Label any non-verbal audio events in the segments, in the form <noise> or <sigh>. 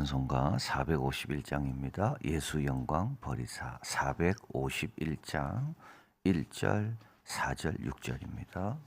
찬송가 451장입니다. 예수 영광 버리사 451장 1절, 4절, 6절입니다.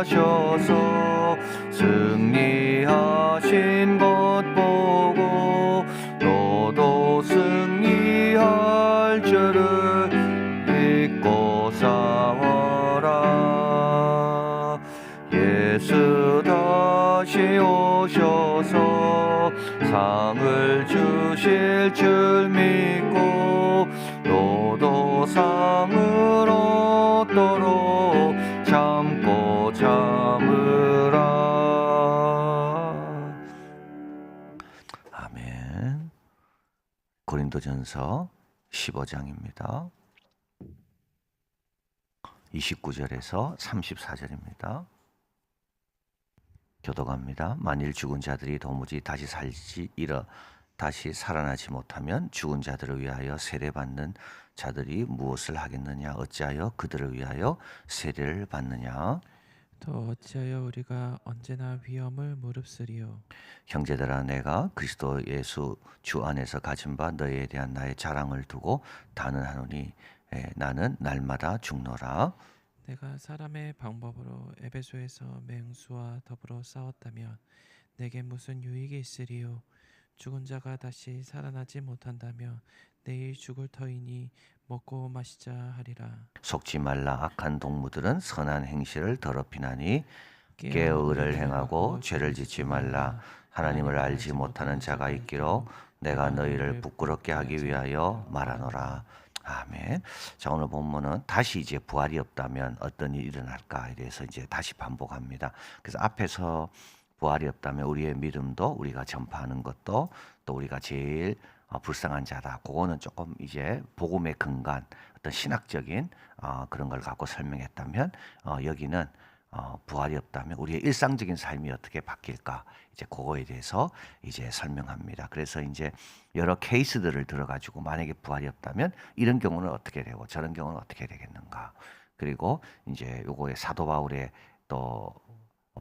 하셔서 승리하신 것 보고 너도 승리할 줄을 믿고 싸워라. 예수 다시 오셔서 상을 주실 줄 믿고 너도 상을 얻도록 참으라 아멘 고린도전서 15장입니다. 29절에서 34절입니다. 교도갑니다. 만일 죽은 자들이 도무지 다시 살지 일어 다시 살아나지 못하면 죽은 자들을 위하여 세례받는 자들이 무엇을 하겠느냐 어찌하여 그들을 위하여 세례를 받느냐 또 어찌하여 우리가 언제나 위험을 무릅쓰리요 형제들아 내가 그리스도 예수 주 안에서 가진 바 너희에 대한 나의 자랑을 두고 단언하노니 에, 나는 날마다 죽노라. 내가 사람의 방법으로 에베소에서 맹수와 더불어 싸웠다면 내게 무슨 유익이 있으리요 죽은 자가 다시 살아나지 못한다면 내일 죽을 터이니 먹고 마시자 하리라. 속지 말라. 악한 동무들은 선한 행실을 더럽히나니 깨어의를 행하고 죄를 짓지 말라. 하나님을 알지 못하는 자가 있기로 내가 너희를 부끄럽게 하기 위하여 말하노라. 아멘. 자 오늘 본문은 다시 이제 부활이 없다면 어떤 일이 일어날까에 대해서 이제 다시 반복합니다. 그래서 앞에서 부활이 없다면 우리의 믿음도 우리가 전파하는 것도 또 우리가 제일 어, 불쌍한 자다. 그거는 조금 이제 복음의 근간, 어떤 신학적인 어, 그런 걸 갖고 설명했다면 어, 여기는 어, 부활이 없다면 우리의 일상적인 삶이 어떻게 바뀔까 이제 그거에 대해서 이제 설명합니다. 그래서 이제 여러 케이스들을 들어가지고 만약에 부활이 없다면 이런 경우는 어떻게 되고 저런 경우는 어떻게 되겠는가. 그리고 이제 요거의 사도 바울의 또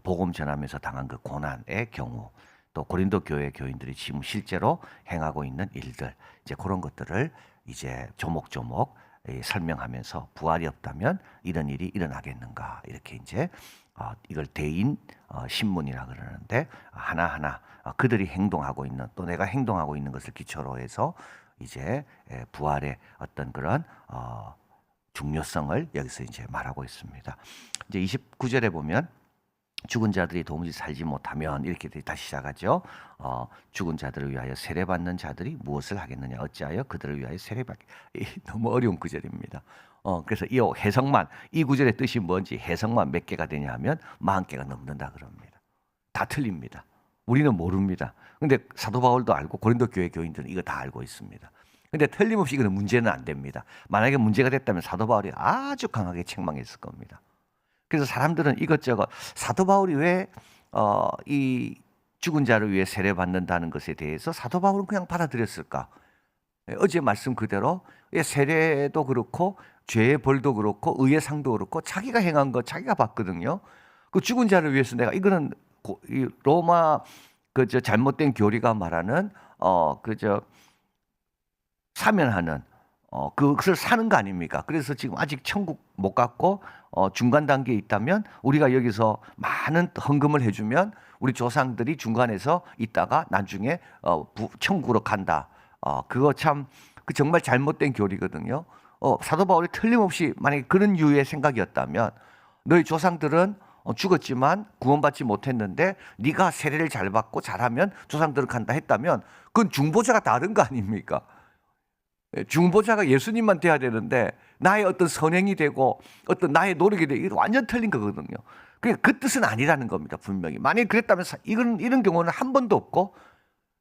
복음 전하면서 당한 그 고난의 경우 또 고린도 교회 교인들이 지금 실제로 행하고 있는 일들 이제 그런 것들을 이제 조목조목 예, 설명하면서 부활이 없다면 이런 일이 일어나겠는가 이렇게 이제 어, 이걸 대인 어, 신문이라 그러는데 하나하나 어, 그들이 행동하고 있는 또 내가 행동하고 있는 것을 기초로 해서 이제 예, 부활의 어떤 그런 어, 중요성을 여기서 이제 말하고 있습니다. 이제 29절에 보면 죽은 자들이 도무지 살지 못하면 이렇게 다시 시작하죠. 어, 죽은 자들을 위하여 세례받는 자들이 무엇을 하겠느냐? 어찌하여 그들을 위하여 세례받? 이 <laughs> 너무 어려운 구절입니다. 어, 그래서 이 해석만 이 구절의 뜻이 뭔지 해석만 몇 개가 되냐 하면 만 개가 넘는다 그럽니다. 다 틀립니다. 우리는 모릅니다. 근데 사도 바울도 알고 고린도 교회 교인들은 이거 다 알고 있습니다. 근데 틀림없이 이거는 문제는 안 됩니다. 만약에 문제가 됐다면 사도 바울이 아주 강하게 책망했을 겁니다. 그래서 사람들은 이것저것 사도 바울이 왜 어, 이 죽은 자를 위해 세례 받는다는 것에 대해서 사도 바울은 그냥 받아들였을까? 예, 어제 말씀 그대로 예, 세례도 그렇고 죄의 벌도 그렇고 의의 상도 그렇고 자기가 행한 거 자기가 받거든요. 그 죽은 자를 위해서 내가 이거는 로마 그 저 잘못된 교리가 말하는 어 그저 사면하는 어 그것을 사는 거 아닙니까? 그래서 지금 아직 천국 못 갔고 어 중간 단계에 있다면 우리가 여기서 많은 헌금을 해주면 우리 조상들이 중간에서 있다가 나중에 어 부, 천국으로 간다. 어 그거 참 그 정말 잘못된 교리거든요. 어 사도 바울이 틀림없이 만약에 그런 유의 생각이었다면 너희 조상들은 어, 죽었지만 구원받지 못했는데 네가 세례를 잘 받고 잘하면 조상들은 간다 했다면 그건 중보자가 다른 거 아닙니까? 예, 중보자가 예수님만 돼야 되는데 나의 어떤 선행이 되고 어떤 나의 노력이 되고 이게 완전 틀린 거거든요. 그러니까 그 뜻은 아니라는 겁니다. 분명히. 만약에 그랬다면 사- 이건 이런 경우는 한 번도 없고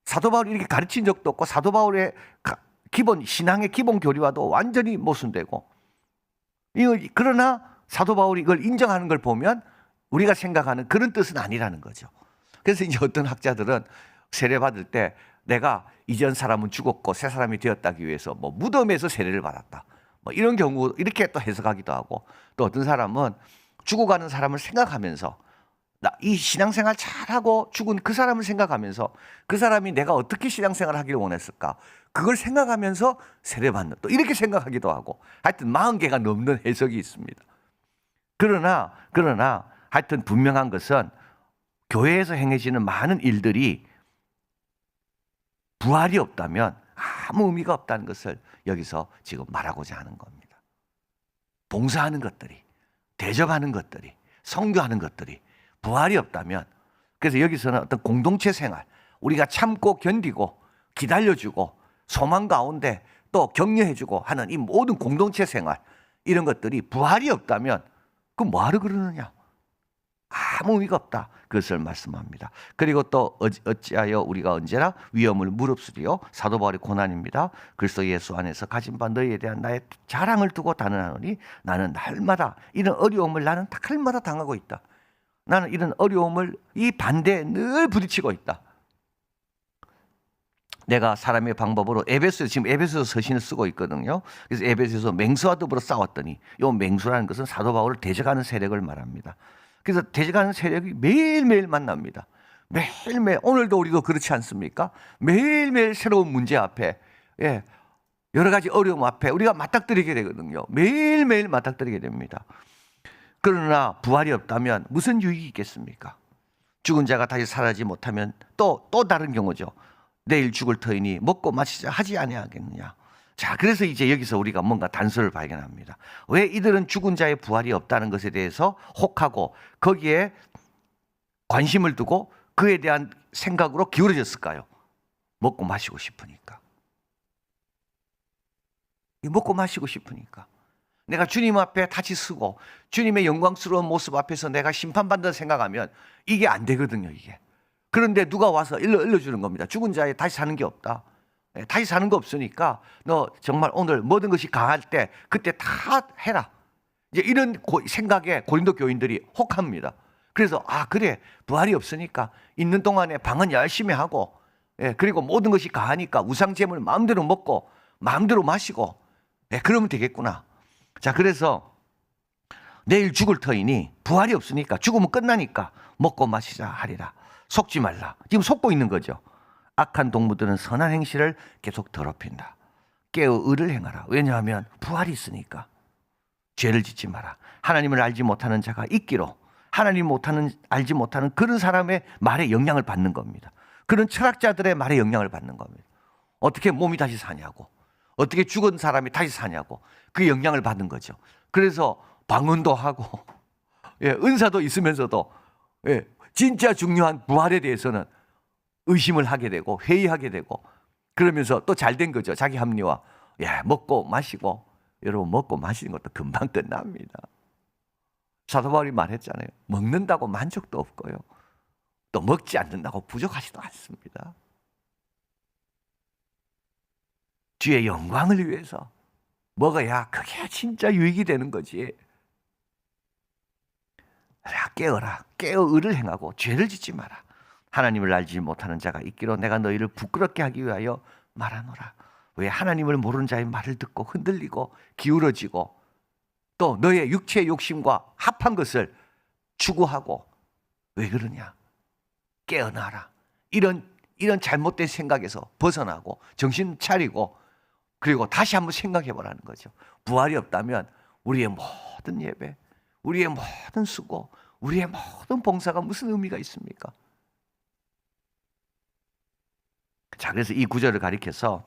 사도 바울이 이렇게 가르친 적도 없고 사도 바울의 가- 기본 신앙의 기본 교리와도 완전히 모순되고 이거 그러나 사도 바울이 이걸 인정하는 걸 보면 우리가 생각하는 그런 뜻은 아니라는 거죠. 그래서 이제 어떤 학자들은 세례 받을 때 내가 이전 사람은 죽었고 새 사람이 되었다기 위해서 뭐 무덤에서 세례를 받았다. 뭐 이런 경우 이렇게 또 해석하기도 하고 또 어떤 사람은 죽어가는 사람을 생각하면서 나 이 신앙생활 잘하고 죽은 그 사람을 생각하면서 그 사람이 내가 어떻게 신앙생활을 하기를 원했을까 그걸 생각하면서 세례받는 또 이렇게 생각하기도 하고 하여튼 40개가 넘는 해석이 있습니다. 그러나 그러나 하여튼 분명한 것은 교회에서 행해지는 많은 일들이 부활이 없다면 아무 의미가 없다는 것을 여기서 지금 말하고자 하는 겁니다. 봉사하는 것들이 대접하는 것들이 성교하는 것들이 부활이 없다면 그래서 여기서는 어떤 공동체 생활 우리가 참고 견디고 기다려주고 소망 가운데 또 격려해주고 하는 이 모든 공동체 생활 이런 것들이 부활이 없다면 그 뭐하러 그러느냐 아무 의미가 없다. 그것을 말씀합니다. 그리고 또 어찌- 어찌하여 우리가 언제나 위험을 무릅쓰리요 사도 바울의 고난입니다. 그리스도 예수 안에서 가진 바 너희에 대한 나의 자랑을 두고 단언하노니 나는 날마다 이런 어려움을 나는 날마다 당하고 있다. 나는 이런 어려움을 이 반대에 늘 부딪히고 있다. 내가 사람의 방법으로 에베소에 지금 에베소 서신을 쓰고 있거든요. 그래서 에베소에서 맹수와 더불어 싸웠더니 이 맹수라는 것은 사도 바울을 대적하는 세력을 말합니다. 그래서 대적하는 세력이 매일매일 만납니다. 매일매일 오늘도 우리도 그렇지 않습니까? 매일매일 새로운 문제 앞에 예, 여러 가지 어려움 앞에 우리가 맞닥뜨리게 되거든요. 매일매일 맞닥뜨리게 됩니다. 그러나 부활이 없다면 무슨 유익이 있겠습니까? 죽은 자가 다시 살아지 못하면 또또 다른 경우죠. 내일 죽을 터이니 먹고 마시자 하지 아니하겠느냐. 자, 그래서 이제 여기서 우리가 뭔가 단서를 발견합니다. 왜 이들은 죽은 자의 부활이 없다는 것에 대해서 혹하고 거기에 관심을 두고 그에 대한 생각으로 기울어졌을까요? 먹고 마시고 싶으니까. 이 먹고 마시고 싶으니까. 내가 주님 앞에 다시 서고 주님의 영광스러운 모습 앞에서 내가 심판받는다 생각하면 이게 안 되거든요, 이게. 그런데 누가 와서 일러, 일러주는 겁니다. 죽은 자에 다시 사는 게 없다. 예, 다시 사는 거 없으니까 너 정말 오늘 모든 것이 강할 때 그때 다 해라. 이제 이런 고- 생각에 고린도 교인들이 혹합니다. 그래서 아 그래 부활이 없으니까 있는 동안에 방은 열심히 하고 예, 그리고 모든 것이 가하니까 우상 제물 마음대로 먹고 마음대로 마시고 예, 그러면 되겠구나. 자 그래서 내일 죽을 터이니 부활이 없으니까 죽으면 끝나니까 먹고 마시자 하리라. 속지 말라. 지금 속고 있는 거죠. 악한 동무들은 선한 행실을 계속 더럽힌다. 깨어 의를 행하라. 왜냐하면 부활이 있으니까. 죄를 짓지 마라. 하나님을 알지 못하는 자가 있기로 하나님 못하는 알지 못하는 그런 사람의 말에 영향을 받는 겁니다. 그런 철학자들의 말에 영향을 받는 겁니다. 어떻게 몸이 다시 사냐고. 어떻게 죽은 사람이 다시 사냐고. 그 영향을 받는 거죠. 그래서 방언도 하고 <laughs> 예, 은사도 있으면서도 예, 진짜 중요한 부활에 대해서는 의심을 하게 되고 회의하게 되고 그러면서 또 잘 된 거죠. 자기 합리화. 야, 먹고 마시고 여러분 먹고 마시는 것도 금방 끝납니다. 사도 바울이 말했잖아요. 먹는다고 만족도 없고요. 또 먹지 않는다고 부족하지도 않습니다. 주의 영광을 위해서 먹어야 그게 진짜 유익이 되는 거지. 야, 깨어라. 깨어 의를 행하고 죄를 짓지 마라. 하나님을 알지 못하는 자가 있기로 내가 너희를 부끄럽게 하기 위하여 말하노라. 왜 하나님을 모르는 자의 말을 듣고 흔들리고 기울어지고 또 너의 육체의 욕심과 합한 것을 추구하고 왜 그러냐? 깨어나라. 이런 이런 잘못된 생각에서 벗어나고 정신 차리고 그리고 다시 한번 생각해 보라는 거죠. 부활이 없다면 우리의 모든 예배, 우리의 모든 수고, 우리의 모든 봉사가 무슨 의미가 있습니까? 자, 그래서 이 구절을 가리켜서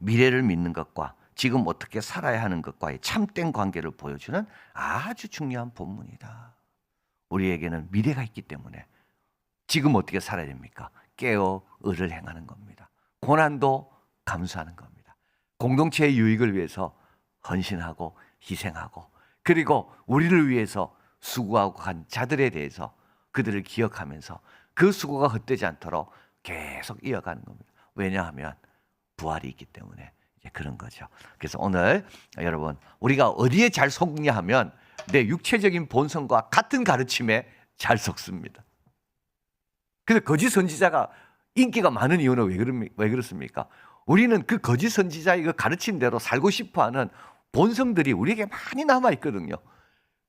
미래를 믿는 것과 지금 어떻게 살아야 하는 것과의 참된 관계를 보여주는 아주 중요한 본문이다. 우리에게는 미래가 있기 때문에 지금 어떻게 살아야 됩니까? 깨어 의를 행하는 겁니다. 고난도 감수하는 겁니다. 공동체의 유익을 위해서 헌신하고 희생하고 그리고 우리를 위해서 수고하고 간 자들에 대해서 그들을 기억하면서 그 수고가 헛되지 않도록 계속 이어가는 겁니다. 왜냐하면 부활이 있기 때문에 그런 거죠. 그래서 오늘 여러분 우리가 어디에 잘 속냐 하면 내 육체적인 본성과 같은 가르침에 잘 속습니다. 그래서 거짓 선지자가 인기가 많은 이유는 왜, 그럽니, 왜 그렇습니까? 우리는 그 거짓 선지자의 그 가르침대로 살고 싶어하는 본성들이 우리에게 많이 남아 있거든요.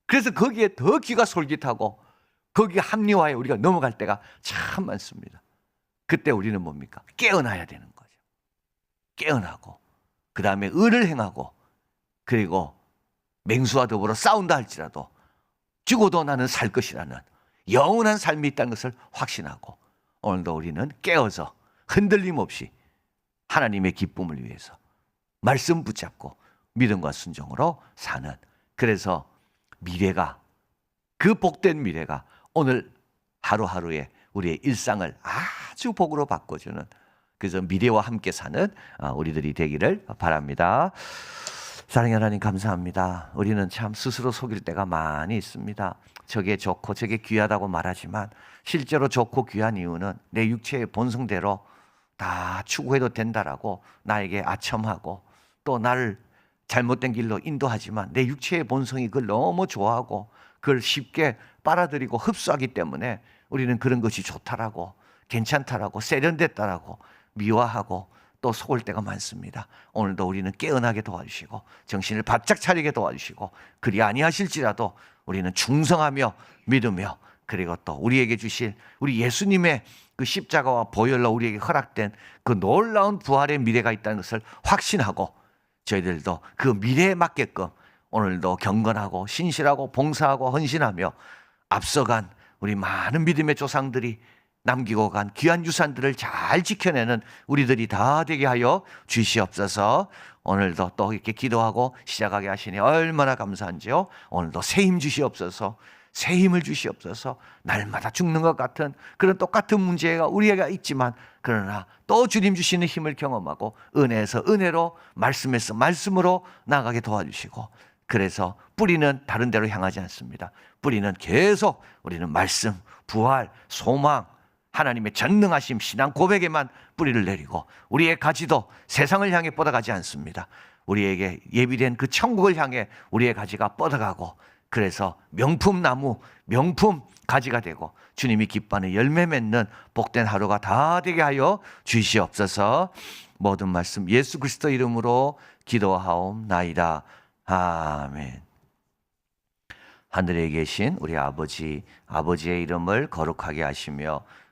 그래서 거기에 더 귀가 솔깃하고 거기 합리화에 우리가 넘어갈 때가 참 많습니다. 그때 우리는 뭡니까? 깨어나야 되는 거죠. 깨어나고 그 다음에 의를 행하고 그리고 맹수와 더불어 싸운다 할지라도 죽어도 나는 살 것이라는 영원한 삶이 있다는 것을 확신하고 오늘도 우리는 깨어서 흔들림 없이 하나님의 기쁨을 위해서 말씀 붙잡고 믿음과 순종으로 사는 그래서 미래가 그 복된 미래가 오늘 하루하루의 우리의 일상을 아 주 복으로 바꿔주는 그래서 미래와 함께 사는 아, 우리들이 되기를 바랍니다. 사랑의 하나님 감사합니다. 우리는 참 스스로 속일 때가 많이 있습니다. 저게 좋고 저게 귀하다고 말하지만 실제로 좋고 귀한 이유는 내 육체의 본성대로 다 추구해도 된다라고 나에게 아첨하고 또 나를 잘못된 길로 인도하지만 내 육체의 본성이 그걸 너무 좋아하고 그걸 쉽게 빨아들이고 흡수하기 때문에 우리는 그런 것이 좋다라고 괜찮다라고 세련됐다라고 미화하고 또 속을 때가 많습니다. 오늘도 우리는 깨어나게 도와주시고 정신을 바짝 차리게 도와주시고 그리 아니하실지라도 우리는 충성하며 믿으며 그리고 또 우리에게 주실 우리 예수님의 그 십자가와 보혈로 우리에게 허락된 그 놀라운 부활의 미래가 있다는 것을 확신하고 저희들도 그 미래에 맞게끔 오늘도 경건하고 신실하고 봉사하고 헌신하며 앞서간 우리 많은 믿음의 조상들이 남기고 간 귀한 유산들을 잘 지켜내는 우리들이 다 되게 하여 주시옵소서. 오늘도 또 이렇게 기도하고 시작하게 하시니 얼마나 감사한지요. 오늘도 새 힘 주시옵소서. 새 힘을 주시옵소서. 날마다 죽는 것 같은 그런 똑같은 문제가 우리에게 있지만 그러나 또 주님 주시는 힘을 경험하고 은혜에서 은혜로 말씀에서 말씀으로 나가게 도와주시고 그래서 뿌리는 다른 데로 향하지 않습니다. 뿌리는 계속 우리는 말씀, 부활, 소망, 하나님의 전능하심, 신앙 고백에만 뿌리를 내리고 우리의 가지도 세상을 향해 뻗어가지 않습니다. 우리에게 예비된 그 천국을 향해 우리의 가지가 뻗어가고 그래서 명품 나무, 명품 가지가 되고 주님이 기뻐하는 열매 맺는 복된 하루가 다 되게 하여 주시옵소서. 모든 말씀 예수 그리스도 이름으로 기도하옵나이다. 아멘. 하늘에 계신 우리 아버지, 아버지의 이름을 거룩하게 하시며